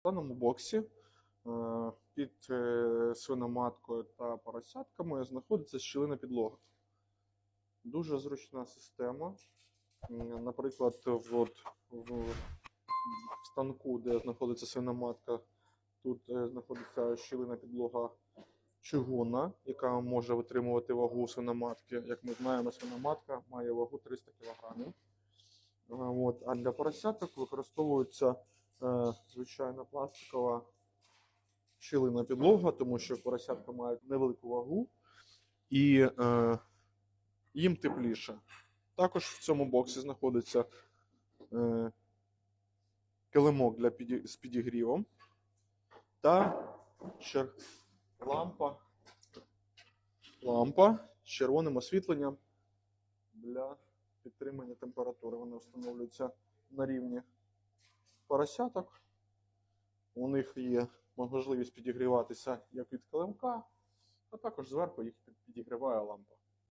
В даному боксі е, під е, свиноматкою та поросятками знаходиться щілина підлога. Дуже зручна система. Наприклад, от, в станку, де знаходиться свиноматка, тут е, знаходиться щілина підлога чугунна, яка може витримувати вагу свиноматки. Як ми знаємо, свиноматка має вагу 300 кг. От. А для поросяток використовується е, звичайна пластикова щілина підлога, тому що поросятка мають невелику вагу і е, їм тепліше. Також в цьому боксі знаходиться е, килимок для з підігрівом та чер... лампа, лампа з червоним освітленням для підтримання температури. Вони встановлюються на рівні поросяток. У них є можливість підігріватися як від килимка, а також зверху їх підігріває лампа.